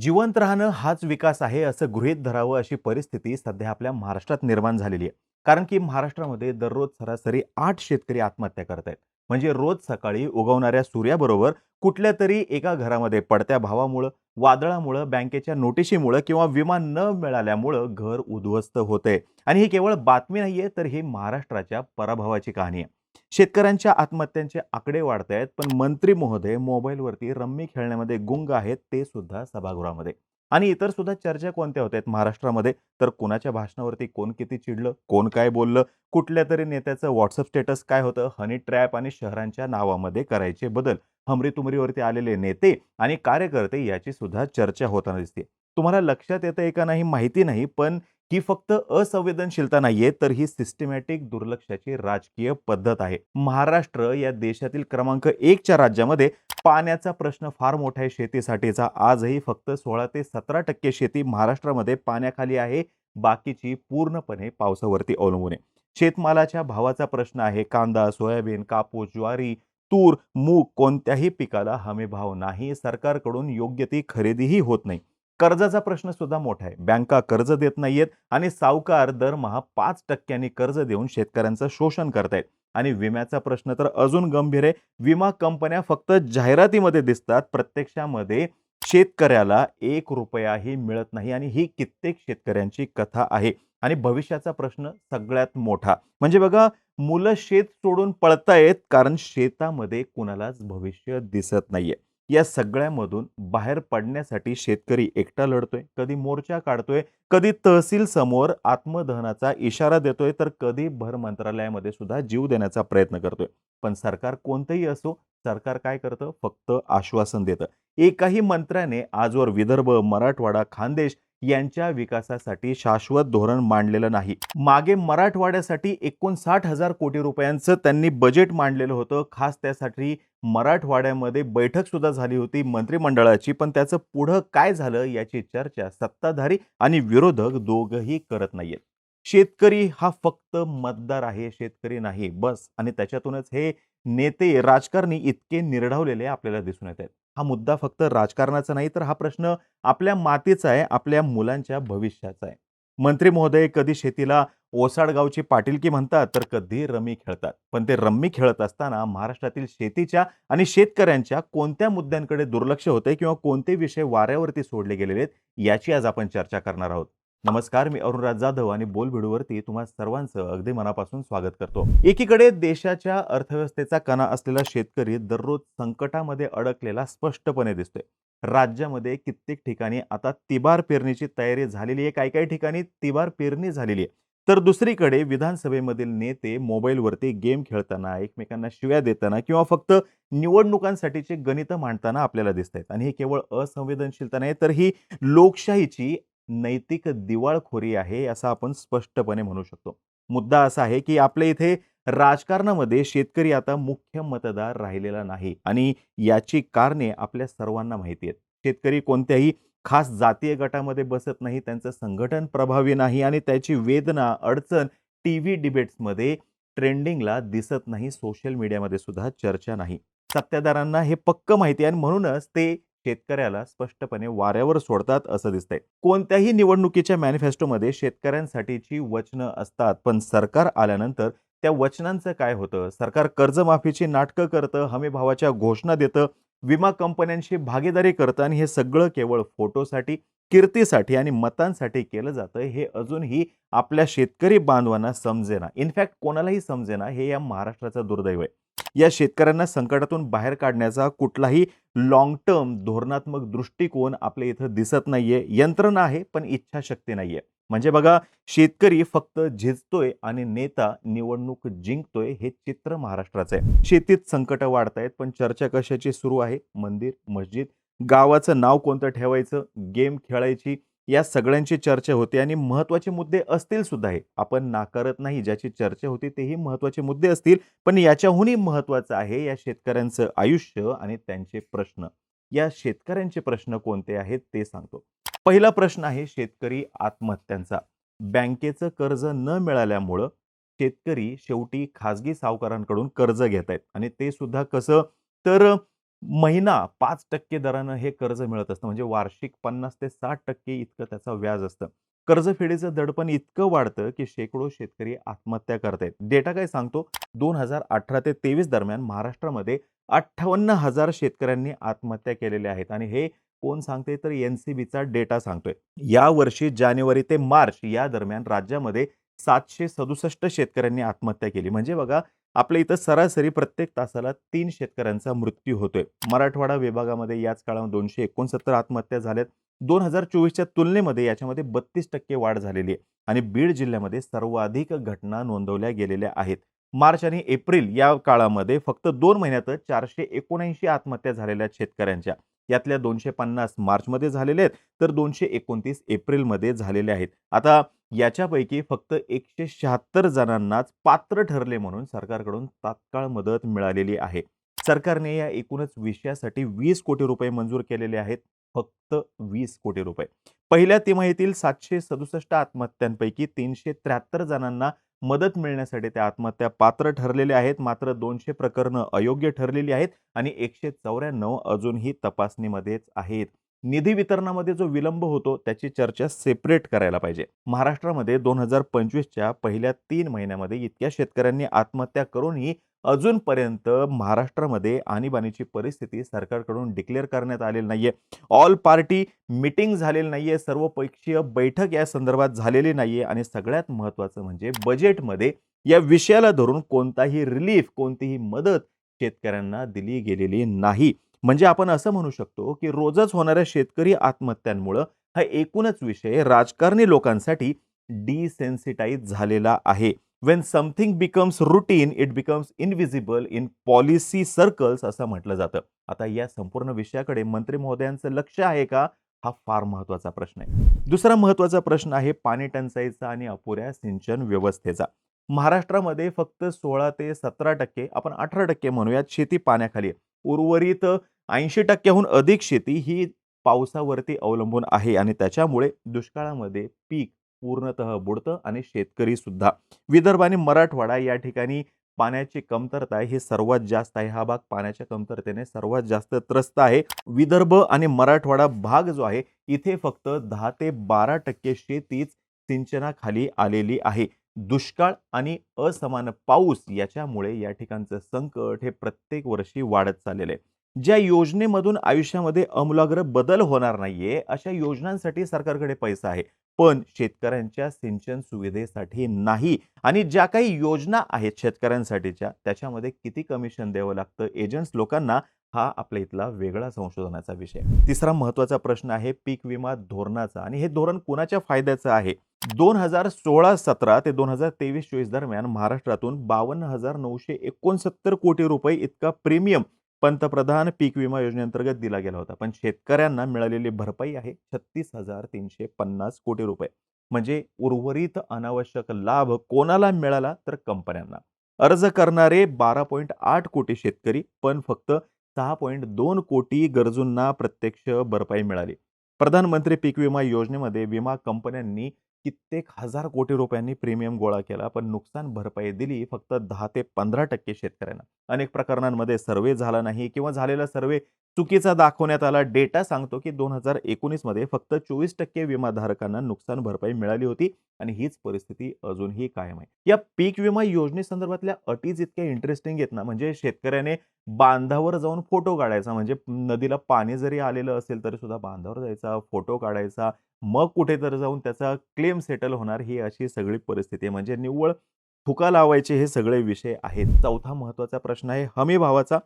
जिवंत राहणं हाच विकास आहे असं गृहीत धरावं अशी परिस्थिती सध्या आपल्या महाराष्ट्रात निर्माण झालेली आहे. कारण की महाराष्ट्रामध्ये दररोज सरासरी आठ शेतकरी आत्महत्या करत आहेत. म्हणजे रोज सकाळी उगवणाऱ्या सूर्याबरोबर कुठल्या तरी एका घरामध्ये पडत्या भावामुळं वादळामुळं बँकेच्या नोटिशीमुळं किंवा विमा न मिळाल्यामुळं घर उद्ध्वस्त होतंय. आणि ही केवळ बातमी नाहीये तर ही महाराष्ट्राच्या पराभवाची कहाणी आहे. शेतकऱ्यांच्या आत्महत्यांचे आकडे वाढत आहेत पण मंत्री महोदय मोबाईलवरती रम्मी खेळण्यामध्ये गुंग आहेत ते सुद्धा सभागृहामध्ये. आणि इतर सुद्धा चर्चा कोणत्या होत आहेत? महाराष्ट्रामध्ये तर कोणाच्या भाषणावरती कोण किती चिडलं कोण काय बोललं कुठल्या तरी नेत्याचं व्हॉट्सअप स्टेटस काय होतं हनी ट्रॅप आणि शहरांच्या नावामध्ये करायचे बदल हमरी तुमरीवरती आलेले नेते आणि कार्यकर्ते याची सुद्धा चर्चा होताना दिसते तुम्हाला लक्षात येतं आहे का नाही माहिती नाही पण ही फक्त असंवेदनशीलता नाहीये तर ही सिस्टमॅटिक दुर्लक्षाची राजकीय पद्धत आहे. महाराष्ट्र या देशातील क्रमांक एकच्या राज्यामध्ये पाण्याचा प्रश्न फार मोठा आहे. शेतीसाठीचा. आजही फक्त सोळा ते सतरा टक्के शेती महाराष्ट्रामध्ये पाण्याखाली आहे. बाकीची पूर्णपणे पावसावरती अवलंबून आहे. शेतमालाच्या भावाचा प्रश्न आहे. कांदा सोयाबीन कापूस ज्वारी तूर मूग कोणत्याही पिकाला हमी भाव नाही. सरकारकडून योग्य ती खरेदीही होत नाही. कर्जाचा प्रश्न सुद्धा मोठा आहे. बँका कर्ज देत नाहीयेत आणि सावकार दरमहा पाच टक्क्यांनी कर्ज देऊन शेतकऱ्यांचं शोषण करतायत. आणि विम्याचा प्रश्न तर अजून गंभीर आहे. विमा कंपन्या फक्त जाहिरातीमध्ये दिसतात प्रत्यक्षामध्ये शेतकऱ्याला एक रुपयाही मिळत नाही आणि ही कित्येक शेतकऱ्यांची कथा आहे. आणि भविष्याचा प्रश्न सगळ्यात मोठा. म्हणजे बघा मुलं शेत सोडून पळतायत कारण शेतामध्ये कुणालाच भविष्य दिसत नाहीये. या सगळ्यामधून बाहेर पडण्यासाठी शेतकरी एकटा लढतोय कधी मोर्चा काढतोय कधी तहसील समोर आत्मदहनाचा इशारा देतोय तर कधी भर मंत्रालयामध्ये सुद्धा जीव देण्याचा प्रयत्न करतोय. पण सरकार कोणतंही असो सरकार काय करतं? फक्त आश्वासन देतं. एकाही मंत्र्याने आजवर विदर्भ मराठवाडा खानदेश यांच्या विकासासाठी शाश्वत धोरण मांडलेलं नाही. मागे मराठवाड्यासाठी एकोणसाठ हजार कोटी रुपयांचं त्यांनी बजेट मांडलेलं होतं. खास त्यासाठी मराठवाड्यामध्ये बैठक सुद्धा झाली होती मंत्रिमंडळाची. पण त्याचं पुढं काय झालं याची चर्चा सत्ताधारी आणि विरोधक दोघंही करत नाहीयेत. शेतकरी हा फक्त मतदार आहे शेतकरी नाही बस. आणि त्याच्यातूनच हे नेते राजकारणी इतके निर्ढावलेले आपल्याला दिसून येत आहेत. हा मुद्दा फक्त राजकारणाचा नाही तर हा प्रश्न आपल्या मातीचा आहे आपल्या मुलांच्या भविष्याचा आहे. मंत्री महोदय कधी शेतीला ओसाडगावची पाटीलकी म्हणतात तर कधी रमी खेळतात. पण ते रम्मी खेळत असताना महाराष्ट्रातील शेतीच्या आणि शेतकऱ्यांच्या कोणत्या मुद्द्यांकडे दुर्लक्ष होते किंवा कोणते विषय वाऱ्यावरती सोडले गेलेले आहेत याची आज आपण चर्चा करणार आहोत. नमस्कार मी अरुणराज जाधव आणि बोलभिडूवरती तुम्हा सर्वांचं अगदी मनापासून स्वागत करतो. एकीकडे देशाच्या अर्थव्यवस्थेचा कणा असलेला शेतकरी दररोज संकटामध्ये अडकलेला स्पष्टपणे दिसतोय. राज्यामध्ये कित्येक ठिकाणी आता तिबार पेरणीची तयारी झालेली आहे. काही काही ठिकाणी तिबार पेरणी झालेली आहे. तर दुसरीकडे विधानसभेमधील नेते मोबाईलवरती गेम खेळताना एकमेकांना शिव्या देताना किंवा फक्त निवडणुकांसाठीचे गणित मांडताना आपल्याला दिसत आहेत आणि हे केवळ असंवेदनशीलता नाही तर ही लोकशाहीची नैतिक दिवाळखोरी आहे असं आपण स्पष्टपणे म्हणू शकतो. मुद्दा असा आहे की आपल्या इथे राजकारणामध्ये शेतकरी आता मुख्य मतदार राहिलेला नाही आणि याची कारणे आपल्या सर्वांना माहिती आहेत. शेतकरी कोणत्याही खास जातीय गटामध्ये बसत नाही त्यांचं संघटन प्रभावी नाही आणि त्याची वेदना अडचण टी व्ही डिबेट्समध्ये ट्रेंडिंगला दिसत नाही सोशल मीडियामध्ये सुद्धा चर्चा नाही. सत्ताधारांना हे पक्क माहिती आहे आणि म्हणूनच ते शेतकऱ्याला स्पष्टपणे वाऱ्यावर सोडतात असं दिसतंय. कोणत्याही निवडणुकीच्या मॅनिफेस्टोमध्ये शेतकऱ्यांसाठीची वचनं असतात पण सरकार आल्यानंतर त्या वचनांचं काय होतं? सरकार कर्जमाफीची नाटकं करतं हमीभावाच्या घोषणा देतं विमा कंपन्यांशी भागीदारी करतं आणि हे सगळं केवळ फोटोसाठी कीर्तीसाठी आणि मतांसाठी केलं जातं हे अजूनही आपल्या शेतकरी बांधवांना समजेना. इनफॅक्ट कोणालाही समजेना हे या महाराष्ट्राचं दुर्दैव आहे. या शेतकऱ्यांना संकटातून बाहेर काढण्याचा कुठलाही लॉंग टर्म धोरणात्मक दृष्टिकोन आपल्या इथं दिसत नाहीये. यंत्रणा आहे पण इच्छाशक्ती नाहीये. म्हणजे बघा शेतकरी फक्त झिजतोय आणि नेता निवडणूक जिंकतोय हे चित्र महाराष्ट्राचं आहे. शेतीत संकट वाढत आहेत पण चर्चा कशाची सुरू आहे? मंदिर मस्जिद गावाचं नाव कोणतं ठेवायचं? गेम खेळायची या सगळ्यांची चर्चा होते आणि महत्त्वाचे मुद्दे असतील सुद्धा हे. आपण नाकारत नाही ज्याची चर्चा होती तेही महत्त्वाचे मुद्दे असतील पण याच्याहूनही महत्त्वाचं आहे या शेतकऱ्यांचं आयुष्य आणि त्यांचे प्रश्न. या शेतकऱ्यांचे प्रश्न कोणते आहेत ते सांगतो. पहिला प्रश्न आहे शेतकरी आत्महत्यांचा. बँकेचं कर्ज न मिळाल्यामुळं शेतकरी शेवटी खाजगी सावकारांकडून कर्ज घेत आहेत आणि ते सुद्धा कसं? तर महिना पाच टक्के दरानं हे कर्ज मिळत असतं. म्हणजे वार्षिक पन्नास ते साठ टक्के इतकं त्याचं व्याज असतं. कर्जफेडीचं दडपण इतकं वाढतं की शेकडो शेतकरी आत्महत्या करतायत. डेटा काय सांगतो? दोन हजार अठरा ते तेवीस दरम्यान महाराष्ट्रामध्ये अठ्ठावन्न हजार शेतकऱ्यांनी आत्महत्या केलेल्या आहेत. आणि हे कोण सांगते तर एन सी बीचा डेटा सांगतोय. या वर्षी जानेवारी ते मार्च या दरम्यान राज्यामध्ये सातशे सदुसष्ट शेतकऱ्यांनी आत्महत्या केली. म्हणजे बघा आपल्या इथं सरासरी प्रत्येक तासाला तीन शेतकऱ्यांचा मृत्यू होतोय. मराठवाडा विभागामध्ये याच काळात दोनशे एकोणसत्तर आत्महत्या झाल्यात. दोन हजार चोवीसच्या तुलनेमध्ये याच्यामध्ये बत्तीस टक्के वाढ झालेली आहे. आणि बीड जिल्ह्यामध्ये सर्वाधिक घटना नोंदवल्या गेलेल्या आहेत. मार्च आणि एप्रिल या काळामध्ये फक्त दोन महिन्यातच चारशे एकोणऐंशी आत्महत्या झालेल्या आहेत शेतकऱ्यांच्या. यातल्या दोनशे पन्नास मार्चमध्ये झालेले आहेत तर दोनशे एकोणतीस एप्रिलमध्ये झालेले आहेत. आता याच्यापैकी फक्त एकशे शहात्तर जणांनाच पात्र ठरले म्हणून सरकारकडून तात्काळ मदत मिळालेली आहे. सरकारने या एकूणच विषयासाठी वीस कोटी रुपये मंजूर केलेले आहेत फक्त वीस कोटी रुपये. पहिल्या तिमाहीतील सातशे सदुसष्ट आत्महत्यांपैकी तीनशे त्र्याहत्तर जणांना मदत मिळण्यासाठी त्या आत्महत्या पात्र ठरलेले आहेत. मात्र दोनशे प्रकरणं अयोग्य ठरलेली आहेत आणि एकशे चौऱ्याण्णव अजूनही तपासणीमध्येच आहेत. निधी वितरणामध्ये जो विलंब होतो त्याची चर्चा सेपरेट करायला पाहिजे. महाराष्ट्रामध्ये दोन हजार पंचवीसच्या पहिल्या तीन महिन्यामध्ये इतक्या शेतकऱ्यांनी आत्महत्या करूनही अजूनपर्यंत महाराष्ट्रामध्ये आणीबाणीची परिस्थिती सरकारकडून डिक्लेअर करण्यात आलेली नाही आहे ऑल पार्टी मिटिंग झालेली नाही आहे सर्वपक्षीय बैठक या संदर्भात झालेली नाही आहे आणि सगळ्यात महत्त्वाचं म्हणजे बजेटमध्ये या विषयाला धरून कोणताही रिलीफ कोणतीही मदत शेतकऱ्यांना दिली गेलेली नाही. म्हणजे आपण असं म्हणू शकतो की रोजच होणाऱ्या शेतकरी आत्महत्यांमुळं हा एकूणच विषय राजकारणी लोकांसाठी डिसेन्सिटाईज झालेला आहे. When something becomes routine it becomes invisible in policy circles असं म्हटलं जातं. आता या संपूर्ण विषयाकडे मंत्री महोदयांचं लक्ष आहे का? हा फार महत्त्वाचा प्रश्न आहे. दुसरा महत्त्वाचा प्रश्न आहे पाणी टंचाईचा आणि अपुऱ्या सिंचन व्यवस्थेचा. महाराष्ट्रामध्ये फक्त सोळा ते सतरा टक्के आपण अठरा टक्के म्हणूयात शेती पाण्याखाली उर्वरित ऐंशी टक्क्याहून अधिक शेती ही पावसावरती अवलंबून आहे आणि त्याच्यामुळे दुष्काळामध्ये पीक पूर्णतः बुडतं आणि शेतकरी सुद्धा विदर्भ आणि मराठवाडा या ठिकाणी पाण्याची कमतरता आहे. ही सर्वात जास्त आहे. हा भाग पाण्याच्या कमतरतेने सर्वात जास्त त्रस्त आहे. विदर्भ आणि मराठवाडा भाग जो आहे इथे फक्त दहा ते बारा टक्के शेतीच सिंचनाखाली आलेली आहे. दुष्काळ आणि असमान पाऊस याच्यामुळे या ठिकाणचं संकट हे प्रत्येक वर्षी वाढत चाललेलं आहे. ज्या योजनेमधून आयुष्यामध्ये अमूलाग्र बदल होणार नाहीये अशा योजनांसाठी सरकारकडे पैसा आहे. पण शेतकऱ्यांच्या सिंचन सुविधेसाठी नाही. आणि ज्या काही योजना आहेत शेतकऱ्यांसाठीच्या त्याच्यामध्ये किती कमिशन द्यावं लागतं? एजंट्स लोकांना हा आपल्या इथला वेगळा संशोधनाचा विषय तिसरा महत्त्वाचा प्रश्न आहे पीक विमा धोरणाचा. आणि हे धोरण कुणाच्या फायद्याचं आहे? दोन हजार सोळा सतरा ते दोन हजार तेवीस चोवीस दरम्यान महाराष्ट्रातून बावन्न हजार नऊशे एकोणसत्तर कोटी रुपये इतका प्रीमियम पंतप्रधान पीक विमा योजनेअंतर्गत दिला गेला होता. पण शेतकऱ्यांना मिळालेली भरपाई आहे छत्तीस हजार तीनशे पन्नास कोटी रुपये. म्हणजे उर्वरित अनावश्यक लाभ कोणाला मिळाला? तर कंपन्यांना. अर्ज करणारे बारा पॉईंट आठ कोटी शेतकरी पण फक्त सहा पॉईंट दोन कोटी गरजूंना प्रत्यक्ष भरपाई मिळाली. प्रधानमंत्री पीक विमा योजनेमध्ये विमा कंपन्यांनी कित्येक हजार कोटी रुपयांनी प्रीमियम गोळा केला पण नुकसान भरपाई दिली फक्त दहा ते पंधरा टक्के शेतकऱ्यांना. अनेक प्रकरणांमध्ये सर्वे झाला नाही किंवा झालेला सर्वे चुकीचा दाखवण्यात आला डेटा सांगतो की दोन हजार एकोणीसमध्ये फक्त चोवीस टक्के विमाधारकांना नुकसान भरपाई मिळाली होती आणि हीच परिस्थिती अजूनही कायम आहे. या पीक विमा योजनेसंदर्भातल्या अटीज इतक्या इंटरेस्टिंग आहेत ना म्हणजे शेतकऱ्याने बांधावर जाऊन फोटो काढायचा म्हणजे नदीला पाणी जरी आलेलं असेल तरी सुद्धा बांधावर जायचा फोटो काढायचा मग कुठेतरी जाऊन त्याचा क्लेम सेटल होणार ही अशी सगळी परिस्थिती आहे. म्हणजे निव्वळ फुका लावायचे हे सगळे विषय आहेत. चौथा महत्त्वाचा प्रश्न आहे हमी भावाचा.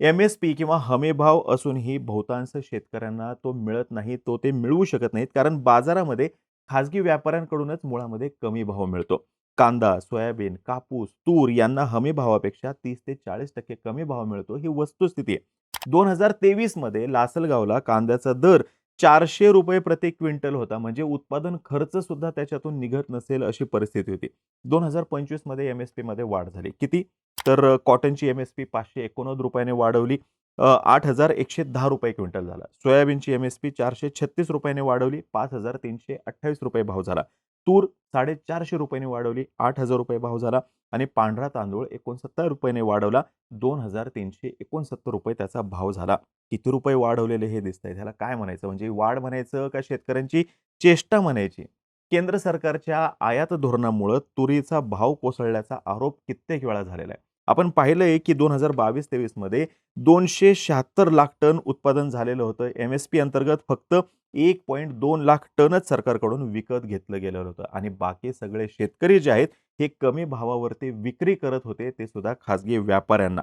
एम एस पी किंवा हमीभाव असूनही बहुतांश शेतकऱ्यांना तो मिळत नाही तो ते मिळवू शकत नाहीत. कारण बाजारामध्ये खाजगी व्यापाऱ्यांकडूनच मुळामध्ये कमी भाव मिळतो. कांदा सोयाबीन कापूस तूर यांना हमी भावापेक्षा तीस ते चाळीस टक्के कमी भाव मिळतो. ही वस्तुस्थिती आहे. दोन हजार तेवीसमध्ये लासलगावला कांद्याचा दर चारशे रुपये प्रति क्विंटल होता. म्हणजे उत्पादन खर्च सुद्धा त्याच्यातून निघत नसेल अशी परिस्थिती होती. दोन हजार पंचवीसमध्ये एम एस पी मध्ये वाढ झाली. किती? तर कॉटनची एम एस पी पाचशे एकोणनव्वद रुपयाने वाढवली. आठ हजार एकशे दहा रुपये क्विंटल झाला. सोयाबीनची एम एस पी चारशे छत्तीस रुपयाने वाढवली. पाच हजार तीनशे अठ्ठावीस रुपये भाव झाला. तूर साडेचारशे रुपयाने वाढवली आठ हजार रुपये भाव झाला आणि पांढरा तांदूळ एकोणसत्तर रुपयाने वाढवला दोन हजार तीनशे एकोणसत्तर रुपये त्याचा भाव झाला. किती रुपये वाढवलेले हे दिसतंय? त्याला काय म्हणायचं? म्हणजे वाढ म्हणायचं का शेतकऱ्यांची? चेष्टा म्हणायची. केंद्र सरकारच्या आयात धोरणामुळं तुरीचा भाव कोसळल्याचा आरोप कित्येक वेळा झालेला आहे. आपण पाहिलंय की दोन हजार बावीस तेवीसमध्ये दोनशे शहात्तर लाख टन उत्पादन झालेलं होतं. एम एस पी अंतर्गत फक्त एक पॉईंट दोन लाख टनच सरकारकडून विकत घेतलं गेलेलं होतं. आणि बाकी सगळे शेतकरी जे आहेत हे कमी भावावरती विक्री करत होते ते सुद्धा खाजगी व्यापाऱ्यांना.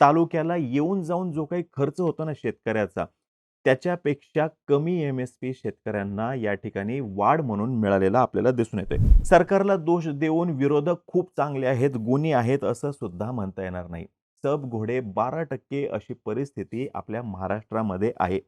तालुक्याला येऊन जाऊन जो काही खर्च होतो ना शेतकऱ्याचा त्याच्यापेक्षा कमी एम एस पी शेतकऱ्यांना या ठिकाणी वाढ म्हणून मिळालेला आपल्याला दिसून येतोय. सरकारला दोष देऊन विरोधक खूप चांगले आहेत गुणी आहेत असं सुद्धा म्हणता येणार नाही. सब घोडे बारा टक्के अशी परिस्थिती आपल्या महाराष्ट्रामध्ये आहे.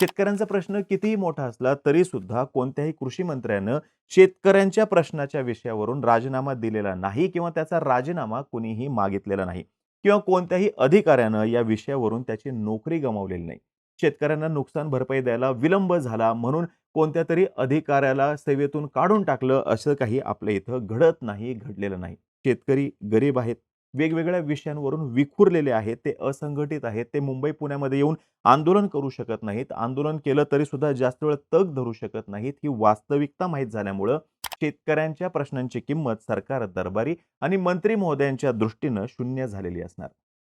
शेतकऱ्यांचा प्रश्न कितीही मोठा असला तरी सुद्धा कोणत्याही कृषी मंत्र्यानं शेतकऱ्यांच्या प्रश्नाच्या विषयावरून राजीनामा दिलेला नाही किंवा त्याचा राजीनामा कुणीही मागितलेला नाही किंवा कोणत्याही अधिकाऱ्यानं या विषयावरून त्याची नोकरी गमावलेली नाही. शेतकऱ्यांना नुकसान भरपाई द्यायला विलंब झाला म्हणून कोणत्या तरी अधिकाऱ्याला सेवेतून काढून टाकलं असं काही आपल्या इथं घडत नाही घडलेलं नाही. शेतकरी गरीब आहेत वेगवेगळ्या विषयांवरून विखुरलेले आहेत ते असंघटित आहेत ते मुंबई पुण्यामध्ये येऊन आंदोलन करू शकत नाहीत आंदोलन केलं तरी सुद्धा जास्त वेळ तग धरू शकत नाहीत ही वास्तविकता माहीत झाल्यामुळं शेतकऱ्यांच्या प्रश्नांची किंमत सरकार दरबारी आणि मंत्री महोदयांच्या दृष्टीनं शून्य झालेली असणार.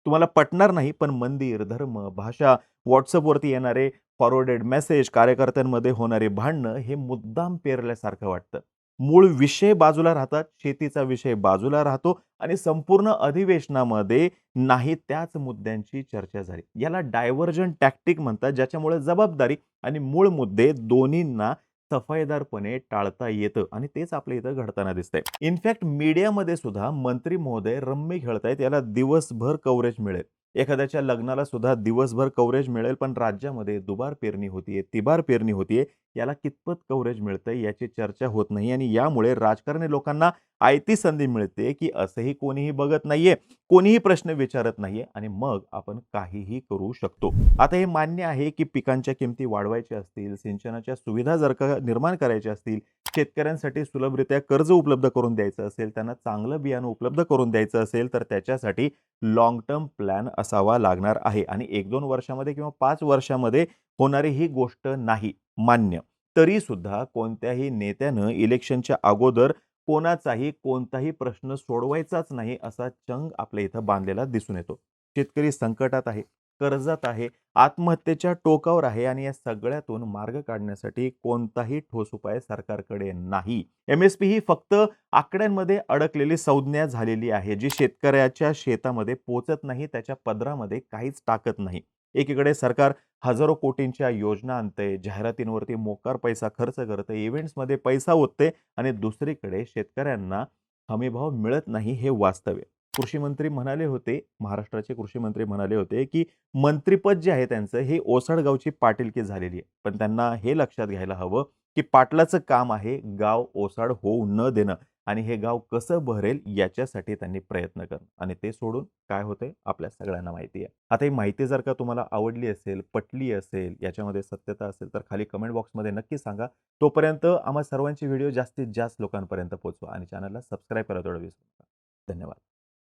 तुम्हाला पटणार नाही पण मंदिर धर्म भाषा व्हॉट्सअपवरती येणारे फॉरवर्डेड मेसेज कार्यकर्त्यांमध्ये होणारे भांडणं हे मुद्दाम पेरल्यासारखं वाटतं. मूळ विषय बाजूला राहतात शेतीचा विषय बाजूला राहतो आणि संपूर्ण अधिवेशनामध्ये नाही त्याच मुद्द्यांची चर्चा झाली. याला डायव्हर्जन टॅक्टिक म्हणतात ज्याच्यामुळे जबाबदारी आणि मूळ मुद्दे दोन्हींना सफाईदारपणे टाळता येतं आणि तेच आपल्या इथं घडताना दिसतंय. इनफॅक्ट मीडियामध्ये सुद्धा मंत्री महोदय रम्मी खेळतायत याला दिवसभर कव्हरेज मिळेल. एखाद्याच्या लग्नाला सुद्धा दिवसभर कव्हरेज मिळेल पण राज्यामध्ये दुबार पेरणी होतीये तिबार पेरणी होतीये याला कितपत कव्हरेज मिळतंय याची चर्चा होत नाही आणि यामुळे राजकारणी लोकांना आयती संधी मिळते की असंही कोणीही बघत नाहीये कोणीही प्रश्न विचारत नाहीये आणि मग आपण काहीही करू शकतो. आता हे मान्य आहे की पिकांच्या किमती वाढवायच्या असतील सिंचनाच्या सुविधा जर का निर्माण करायच्या असतील शेतकऱ्यांसाठी सुलभरित्या कर्ज उपलब्ध करून द्यायचं असेल त्यांना चांगलं बियाणं उपलब्ध करून द्यायचं असेल तर त्याच्यासाठी लॉंग टर्म प्लॅन असावा लागणार आहे. आणि एक दोन वर्षामध्ये किंवा पाच वर्षामध्ये होणारी ही गोष्ट नाही मान्य. तरी सुद्धा कोणत्याही नेत्यानं इलेक्शनच्या अगोदर कोणाचाही कोणताही प्रश्न सोडवायचाच नाही असा चंग आपल्या इथं बांधलेला दिसून येतो. शेतकरी संकटात आहे. कर्जात आहे. आत्महत्येच्या टोकावर आहे आणि या सगळ्यातून मार्ग काढण्यासाठी कोणताही ठोस उपाय सरकारकडे नाही. एम एस पी ही फक्त आकड्यांमध्ये अडकलेली संज्ञा झालेली आहे जी शेतकऱ्याच्या शेतामध्ये पोचत नाही त्याच्या पदरामध्ये काहीच टाकत नाही. एकीकडे सरकार हजारो कोटींच्या योजना आणते जाहिरातींवरती मोकार पैसा खर्च करते इव्हेंट्समध्ये पैसा ओतते आणि दुसरीकडे शेतकऱ्यांना हमीभाव मिळत नाही हे वास्तव्य. कृषी मंत्री म्हणाले होते महाराष्ट्राचे कृषी मंत्री म्हणाले होते की मंत्रीपद जे आहे त्यांचं हे ओसाडगावची पाटीलकी झालेली आहे. पण त्यांना हे लक्षात घ्यायला हवं की पाटलाचं काम आहे गाव ओसाड होऊ न देणं आणि हे गाव कसं बहरेल याच्यासाठी त्यांनी प्रयत्न करणं. आणि ते सोडून काय होते आपल्या सगळ्यांना माहिती आहे. आता ही माहिती जर का तुम्हाला आवडली असेल पटली असेल याच्यामध्ये सत्यता असेल तर खाली कमेंट बॉक्समध्ये नक्की सांगा. तोपर्यंत आम्हा सर्वांची व्हिडिओ जास्तीत जास्त लोकांपर्यंत पोहोचवा आणि चॅनलला सबस्क्राईब करा थोडं विसरू नका. धन्यवाद.